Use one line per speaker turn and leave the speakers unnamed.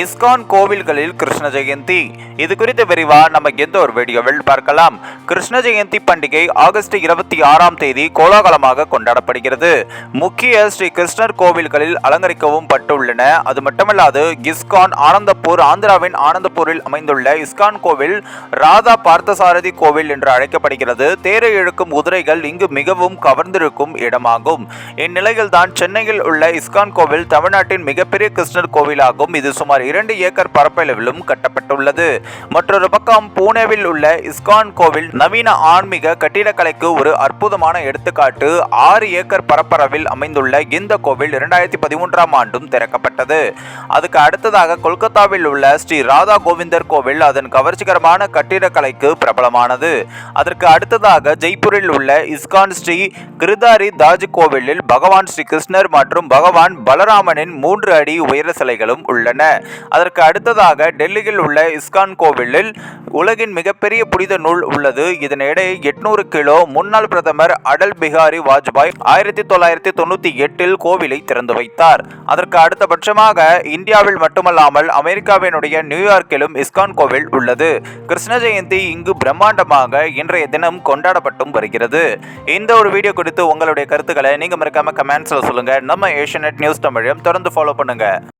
ISKCON கோவில்களில் கிருஷ்ண ஜெயந்தி. இது குறித்த விரிவா நம்ம எந்த ஒரு வீடியோவில் பார்க்கலாம். கிருஷ்ண ஜெயந்தி பண்டிகை ஆகஸ்ட் இருபத்தி ஆறாம் தேதி கோலாகலமாக கொண்டாடப்படுகிறது. முக்கிய ஸ்ரீ கிருஷ்ணர் கோவில்களில் அலங்கரிக்கவும் பட்டுள்ளன. அது மட்டுமல்லாது இஸ்கான் ஆனந்தப்பூர் ஆந்திராவின் ஆனந்தப்பூரில் அமைந்துள்ள இஸ்கான் கோவில் ராதா பார்த்தசாரதி கோவில் என்று அழைக்கப்படுகிறது. தேரை இழுக்கும் குதிரைகள் இங்கு மிகவும் கவர்ந்திருக்கும் இடமாகும். இந்நிலையில் தான் சென்னையில் உள்ள இஸ்கான் கோவில் தமிழ்நாட்டின் மிகப்பெரிய கிருஷ்ணர் கோவிலாகும். இது சுமார் இரண்டு ஏக்கர் பரப்பளவிலும் கட்டப்பட்டுள்ளது. மற்றொரு பக்கம் பூனேவில் உள்ள இஸ்கான் கோவில் நவீன ஆன்மீக கட்டிடக்கலைக்கு ஒரு அற்புதமான எடுத்துக்காட்டு. ஆறு ஏக்கர் பரப்பளவில் அமைந்துள்ள இந்த கோவில் இரண்டாயிரத்தி பதிமூன்றாம் ஆண்டும் திறக்கப்பட்டது. அதுக்கு அடுத்ததாக கொல்கத்தாவில் உள்ள ஸ்ரீ ராதா கோவிந்தர் கோவில் அதன் கவர்ச்சிகரமான கட்டிடக்கலைக்கு பிரபலமானது. அதற்கு அடுத்ததாக ஜெய்ப்பூரில் உள்ள இஸ்கான் ஸ்ரீ கிருதாரி தாஜ் கோவிலில் பகவான் ஸ்ரீ கிருஷ்ணர் மற்றும் பகவான் பலராமனின் மூன்று அடி உயர சிலைகளும் உள்ளன. அதற்கு அடுத்ததாக டெல்லியில் உள்ள இஸ்கான் கோவிலில் உலகின் மிகப்பெரிய புனித நூல் உள்ளது. இதன் எடை எட்நூறு கிலோ. முன்னாள் பிரதமர் அடல் பிகாரி வாஜ்பாய் ஆயிரத்தி தொள்ளாயிரத்தி தொண்ணூற்றி எட்டில் கோவிலை திறந்து வைத்தார். அதற்கு அடுத்தபட்சமாக இந்தியாவில் மட்டுமல்லாமல் அமெரிக்காவினுடைய நியூயார்க்கிலும் இஸ்கான் கோவில் உள்ளது. கிருஷ்ண ஜெயந்தி இங்கு பிரம்மாண்டமாக இன்றைய தினம் கொண்டாடப்பட்டும் வருகிறது. இந்த ஒரு வீடியோ குறித்து உங்களுடைய கருத்துக்களை நீங்கள் மறக்காம கமெண்ட்ஸில் சொல்லுங்கள் நம்ம ஏஷியநெட் நியூஸ் தமிழையும் தொடர்ந்து ஃபாலோ பண்ணுங்கள்